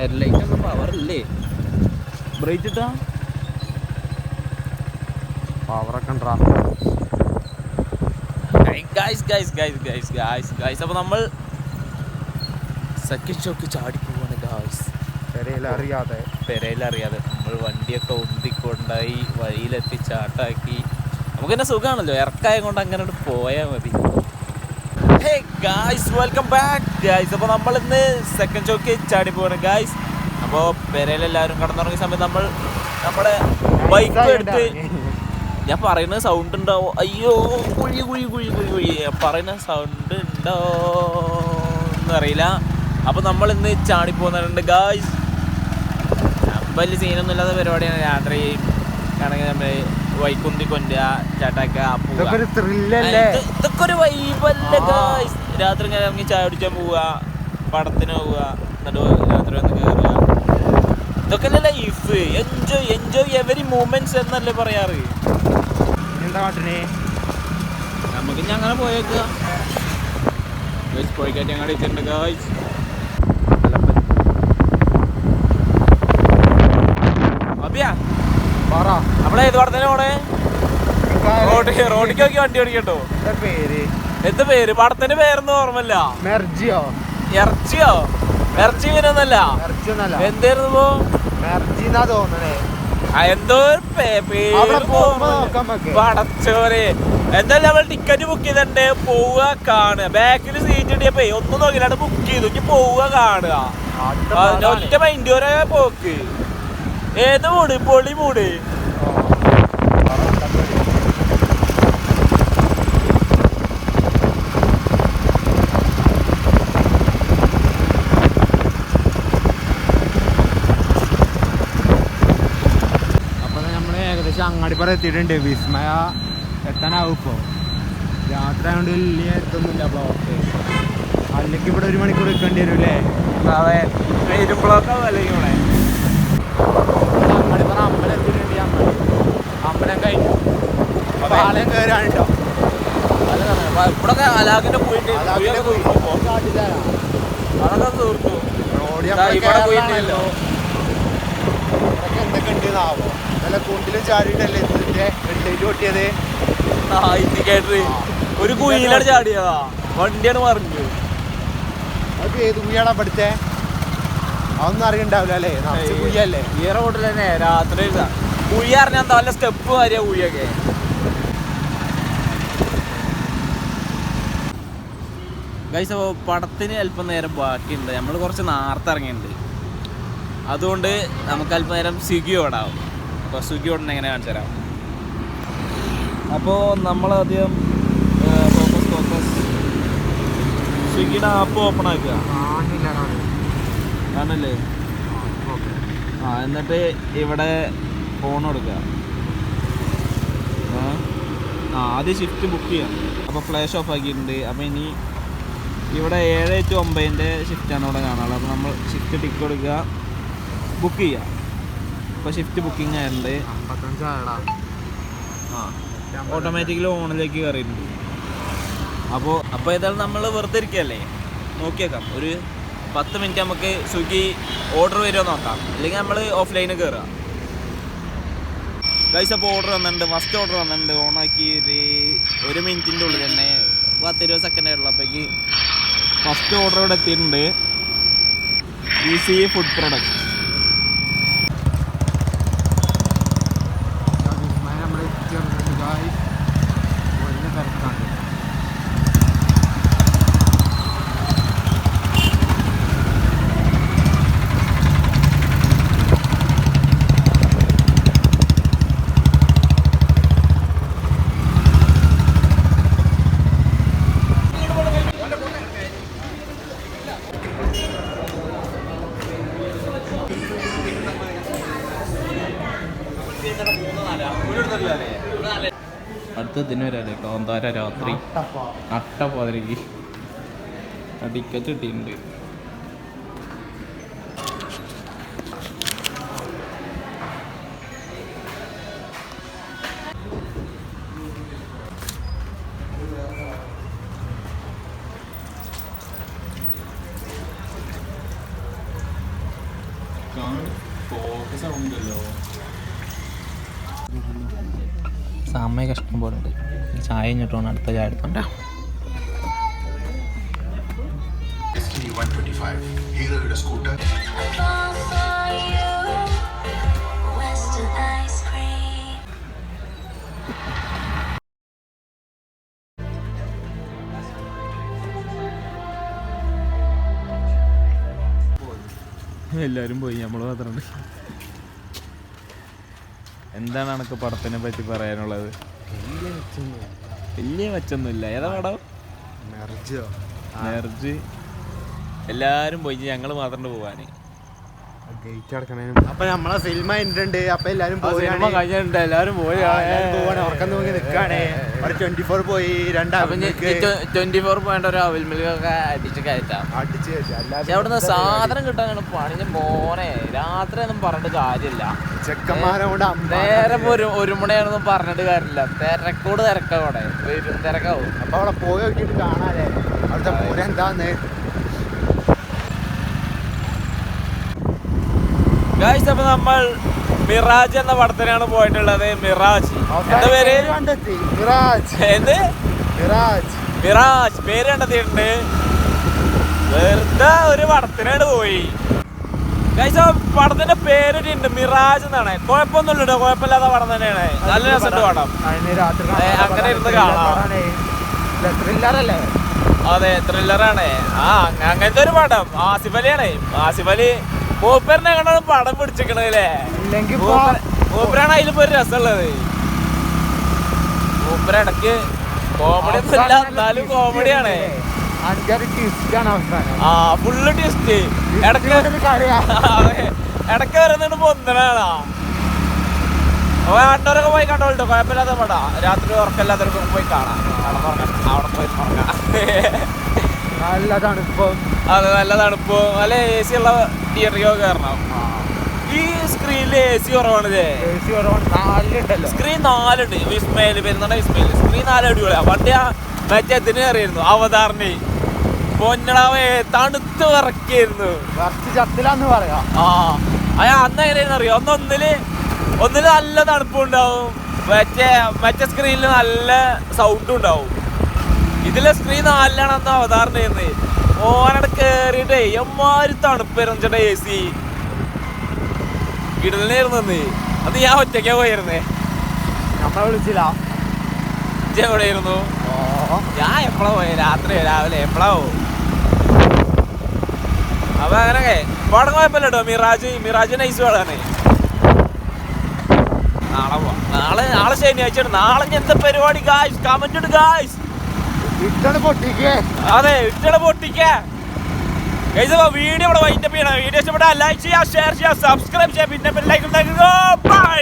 Headlight ഒന്നും power ഇല്ലേ? Break ഇട്ടാ? പവറൊക്കെ ഉണ്ടാ guys guys guys guys guys guys അപ്പോൾ നമ്മൾ സെക്കൻഡ് ഷോക്ക് ചാടി പോവാണ് ഗൈസ് പെരയിലറിയാതെ പെരയിലറിയാതെ നമ്മൾ വണ്ടിയൊക്കെ ഉന്തിക്കൊണ്ടായി വഴിയിലെത്തി ചാട്ടാക്കി. നമുക്ക് തന്നെ സുഖമാണല്ലോ ഇറക്കായ കൊണ്ട് അങ്ങനെ പോയാൽ മതി. Hey guys welcome back guys അപ്പോൾ നമ്മൾ ഇന്ന് സെക്കൻഡ് ഷോക്ക് ചാടി പോവാണ്. ഗായ്സ് അപ്പോൾ പെരയിലെല്ലാവരും കടന്നുറങ്ങിയ സമയത്ത് നമ്മൾ നമ്മുടെ ബൈക്ക് എടുത്ത് ഞാൻ പറയുന്ന സൗണ്ട് ഉണ്ടാവും അയ്യോ കുഴി കുഴി കുഴി കുഴി കുഴി. പറയുന്ന സൗണ്ട് ഉണ്ടോ എന്നറിയില്ല അപ്പോൾ നമ്മൾ ഇന്ന് ചാടി പോകുന്നുണ്ട് ഗായ്സ് വലിയ സീനൊന്നും ഇല്ലാത്ത പരിപാടിയാണ്. രാത്രി ആണെങ്കിൽ നമ്മൾ വൈക്കുന്തി കൊണ്ടുക ചാട്ടാക്ക ഇതൊക്കെ ഒരു വൈബല്ലേ. രാത്രി ഇങ്ങനെ ഇറങ്ങി ചായ കുടിക്കാൻ പോവുക പടത്തിന് പോവുക എന്നിട്ട് രാത്രി വന്ന് കയറുക ഇതൊക്കെ life enjoy enjoy every moments എന്നല്ലേ പറയാറ്? എന്താ കാട്ടിനെ നമുക്ക് ഇനി അങ്ങനെ പോയേക്കുക പോയിക്കാറ്റ് ഞങ്ങളുടെ എത്തിയിട്ടുണ്ട് ഗായ്സ് നമ്മളെ ഏത് പടത്തിന് പോണേ? റോഡ് റോഡിക്ക് നോക്കി വണ്ടി ഓടിക്കട്ടോ. പേര്? എന്ത് പേര്? പടത്തിന്റെ പേരൊന്നും ഓർമ്മല്ല മെർജിയോ? ഇറച്ചിയോ ഇറച്ചി വിനൊന്നല്ല എന്തായിരുന്നു മെർജിന്നാ തോന്നണേ. എന്തോ. പടച്ചോരെ എന്തായാലും നമ്മൾ ടിക്കറ്റ് ബുക്ക് ചെയ്തിട്ടുണ്ട്. പോവുക കാണുക. ബാക്കിൽ സീറ്റ് കിട്ടിയപ്പോ ഒന്നും നോക്കില്ലാണ്ട് ബുക്ക് ചെയ്തു ഇനി പോവുക കാണുക. ഒറ്റ മൈൻഡ് വരെ പോക്ക്. ഏത് മൂട്? പൊളി മൂട് ഓ. പറ, എന്താ പേര്? അപ്പൊ നമ്മൾ ഏകദേശം അങ്ങാടിപ്പുറം എത്തിയിട്ടുണ്ട്. വിസ്മയ എത്താനാവും ഇപ്പോൾ രാത്രി ആയതുകൊണ്ട് വലിയ എത്തൊന്നുമില്ല ബ്ലോക്ക് അല്ലെങ്കിൽ ഇവിടെ ഒരു മണിക്കൂർ നിൽക്കേണ്ടി വരും അല്ലേ അതെ. വരുമ്പോഴൊക്കെ അല്ലെങ്കിൽ ഇവിടെ. അങ്ങാടിപ്പുറം അമ്പലം എത്തിയിട്ടുണ്ട് അമ്പലം കഴിഞ്ഞു. പാളയം കയറാണ് കേട്ടോ ഇവിടെ അലാഖിന്റെ പോയിട്ട് പോയി. അതൊക്കെ തീർത്തു ഇവിടെ പോയിട്ടില്ലല്ലോ. എന്തൊക്കെ ഉണ്ട് ഉണ്ടെന്നാവോ? നല്ല കുണ്ടിലും ചാടിയിട്ടല്ലേ ഇതിന്റെ ഹെഡ്ലൈറ്റ് പൊട്ടിയത്. ആ ഇൻഡിക്കേറ്റർ ഒരു കുയിലാണ് ചാടിയതാ. വണ്ടിയാണ് മറിഞ്ഞു അത് ഏത് കുഴിയാണ് പഠിച്ചേ? അതൊന്നും അറിയണ്ടാവില്ല അല്ലേ? നിറച്ച് കുഴിയല്ലേ? ഈ റോഡിൽ തന്നെ രാത്രി. കുഴി അറിഞ്ഞാൽ എന്താ വല്ല സ്റ്റെപ്പ് മാറിയ കുഴിയൊക്കെ. ഗൈസ് അപ്പോൾ പടത്തിന് അല്പം നേരം ബാക്കിയുണ്ട്. നമ്മൾ കുറച്ച് നേരത്തെ ഇറങ്ങിയിട്ടുണ്ട്. അതുകൊണ്ട് നമുക്ക് അല്പം നേരം സ്വിഗ്ഗി ഓടാവും അപ്പോൾ സ്വിഗ്ഗി ഓടുന്ന എങ്ങനെ കാണിച്ചു തരാം അപ്പോൾ നമ്മളാദ്യം ഫോക്കസ് ഫോക്കസ് സ്വിഗ്ഗിയുടെ ആപ്പ് ഓപ്പൺ ആക്കുക. ആണല്ലേ? ആ എന്നിട്ട് ഇവിടെ ഫോൺ കൊടുക്കുക. ആ. ആ ആദ്യം ഷിഫ്റ്റ് ബുക്ക് ചെയ്യാം അപ്പോൾ ഫ്ലാഷ് ഓഫ് ആക്കിയിട്ടുണ്ട്. അപ്പോൾ ഇനി ഇവിടെ ഏഴ് ടു ഒമ്പതിന്റെ ഷിഫ്റ്റാണ് ഇവിടെ കാണാനുള്ളത്. അപ്പോൾ നമ്മൾ ഷിഫ്റ്റ് ടിക്ക് കൊടുക്കുക. ബുക്ക് ചെയ്യുക. ഇപ്പോൾ ഷിഫ്റ്റ് ബുക്കിംഗ് ആയിട്ടുണ്ട് ആ ഓട്ടോമാറ്റിക്കലി ഓണിലേക്ക് കയറിയിട്ടുണ്ട് അപ്പോൾ അപ്പോൾ ഏതായാലും നമ്മൾ വെറുതെ ഇരിക്കുകയല്ലേ നോക്കിയേക്കാം. ഒരു പത്ത് മിനിറ്റ് നമുക്ക് സ്വിഗ്ഗി ഓർഡർ വരുമോ നോക്കാം. അല്ലെങ്കിൽ നമ്മൾ ഓഫ്ലൈനിൽ കയറുക ഗൈസ് അപ്പോൾ ഓർഡർ വന്നിട്ടുണ്ട്. ഫസ്റ്റ് ഓർഡർ വന്നിട്ടുണ്ട്. ഓണാക്കി ഒരു ഒരു മിനിറ്റിന്റെ ഉള്ളിൽ തന്നെ. പത്ത് ഇരുപത് സെക്കൻഡ് അപ്പോഴേക്ക് ഫസ്റ്റ് ഓർഡർ ഇവിടെ എത്തിയിട്ടുണ്ട്. ഈസി ഫുഡ് പ്രൊഡക്റ്റ് അടുത്ത ദിനം വരാല്ലേ? കാന്താര രാത്രി. അട്ട പതിനേക്ക് ടിക്കറ്റ് കിട്ടിയിട്ടുണ്ട്. സമയ കഷ്ടം പോലെ ഉണ്ട്. ചായ കഴിഞ്ഞിട്ട് വേണം അടുത്ത ചായ എടുത്തോണ്ട എല്ലാരും 125 ഹീറോയുടെ സ്കൂട്ടർ. എല്ലാവരും പോയി നമ്മൾ മാത്രമുണ്ട് എന്താണ് എനിക്ക് പടത്തിനെ പറ്റി പറയാനുള്ളത്? വലിയ മെച്ചൊന്നുമില്ല. ഏതാ പടം? മെർജോ എനർജി എല്ലാരും പോയി ഞങ്ങൾ മാത്രം പോവാന്. ഗേറ്റ് അടക്കണേനും. അപ്പൊ നമ്മളെ സിനിമ ഉണ്ട് അപ്പൊ എല്ലാരും കഴിഞ്ഞിട്ടുണ്ട്. എല്ലാരും പോയി ഉറക്കം നോക്കി നിക്കാണേ. അവിടെ ട്വന്റി ഫോർ പോയി ട്വന്റി ഫോർ പോയിട്ട് ഒരു അവിൽ മിൽക്കൊക്കെ അടിച്ച് കയറ്റാം. അടിച്ച് കയറ്റാം. അവിടുന്ന് സാധനം കിട്ടാൻ പണിഞ്ഞ മോനെ രാത്രി ഒന്നും പറഞ്ഞിട്ട് കാര്യമില്ല. ചെക്കന്മാരെ കൊണ്ട് നേരെ ഒരു ഒരു മണിയാണെന്നും പറഞ്ഞിട്ട് കാര്യമില്ല. തിരക്കോട് തിരക്കോടെ തിരക്കാവും. അപ്പൊ അവിടെ പോയി നോക്കിയിട്ട് കാണാല്ലേ? അവിടുത്തെ പൂരം എന്താന്ന്? ഗായ്സ് അപ്പൊ നമ്മൾ മിറാജ് എന്ന പടത്തിനാണ് പോയിട്ടുള്ളത്. മിറാജ്. എന്താ പേര്? മിറാജ്. എന്ത്? മിറാജ്. മിറാജ്. പേര് കണ്ടെത്തിയിട്ടുണ്ട്. വെറുതെ ഒരു പടത്തിനാണ് പോയി. ഗൈസ് ആ പടത്തിന്റെ പേരിട്ടുണ്ട് മിറാജ് എന്നാണ്. കുഴപ്പമൊന്നുമില്ല കേട്ടോ കുഴപ്പമില്ലാത്ത പടം തന്നെയാണ്. നല്ല രസമുണ്ട് പടം. അങ്ങനെ ഇരുന്ന് കാണാം. ത്രില്ലറല്ലേ അതെ ത്രില്ലറാണ് ആ അങ്ങ- അങ്ങനത്തെ ഒരു പടം. ആസിഫ് അലിയാണ്. ആസിഫ് അലി മൂപ്പറിനെ കണ്ടാണ് പടം പിടിച്ചിക്കണല്ലേ ഇല്ലെങ്കിൽ മൂപ്പരാണ് അതിലിപ്പോ ഒരു രസമുള്ളത്. മൂപ്പര ഇടയ്ക്ക് കോമഡി ഒന്നും ഇല്ല എന്നാലും കോമഡിയാണ് ആ ഫുള്ള് ട്വിസ്റ്റ് ഇടയ്ക്ക് ഇടയ്ക്ക് വരുന്നുണ്ട് പൊന്തനാണാ ആട്ടോരൊക്കെ പോയി കണ്ടോട്ടോ കുഴപ്പമില്ലാത്ത പടാ. രാത്രി ഉറക്കമില്ലാത്തവർക്ക് പോയി കാണാം. അവിടെ പോയി ഉറങ്ങാം. നല്ലതാണ് ഇപ്പൊ. അതെ നല്ല തണുപ്പ് നല്ല എ സി ഉള്ള തിയേറ്ററിലേക്ക് കയറണം ഈ സ്ക്രീനിൽ എ സി കുറവാണ്. സ്ക്രീൻ നാലുണ്ട്. വിസ്മയിൽ പെരുന്നാൾ വിസ്മയിൽ സ്ക്രീൻ നാല് അടിപൊളിയാ. പണ്ട് ആ മറ്റേ ഇതിന് കയറിയിരുന്നു അവതാറിന്. പൊന്നടാവേ തണുത്ത് വിറക്കായിരുന്നു ചത്തിലാന്ന് പറയാം. ആ. അന്ന് എങ്ങനെയാണെന്ന് അറിയോ ഒന്ന് ഒന്നിൽ ഒന്നിൽ നല്ല തണുപ്പുണ്ടാവും. മറ്റേ മറ്റേ സ്ക്രീനിൽ നല്ല സൗണ്ടും ഉണ്ടാവും. ഇതിലെ സ്ക്രീൻ നാലിലാണ് അന്ന് അവതാരണം ചെയ്യുന്നത് ഓനട കേറിയിട്ടേ എമ്മാരി തണുപ്പായിരുന്നു ചേട്ടാ എ സി ഇടലിനായിരുന്നു അത് ഞാൻ ഒറ്റയ്ക്കാ പോയിരുന്നേ. നമ്മളെ വിളിച്ചില്ല. എവിടെയായിരുന്നു? ഞാൻ എപ്പോഴാ പോയി? രാത്രി രാവിലെ എപ്പോഴാ പോകും അപ്പൊ അങ്ങനെ പടം കുഴപ്പമില്ല കേട്ടോ മിറാജ് മിറാജ് നൈസ് പടാണ് നാളെ പോവാം. നാളെ നാളെ ശനിയാഴ്ച നാളെ എന്താ പരിപാടി ഗായ്സ് കമന്റ് ഇട് ഗായ്സ് അതെ ഇട്ടട പൊട്ടിക്കാ. വീഡിയോ ഇവിടെ വൈൻഡപ്പ് ചെയ്യണം. വീഡിയോ ഇഷ്ടപ്പെട്ടാൽ ലൈക്ക് ചെയ്യുക ഷെയർ ചെയ്യുക സബ്സ്ക്രൈബ് ചെയ്യുക. പിന്നെ ലൈക്ക് ഉണ്ടാക്കുക. ബൈ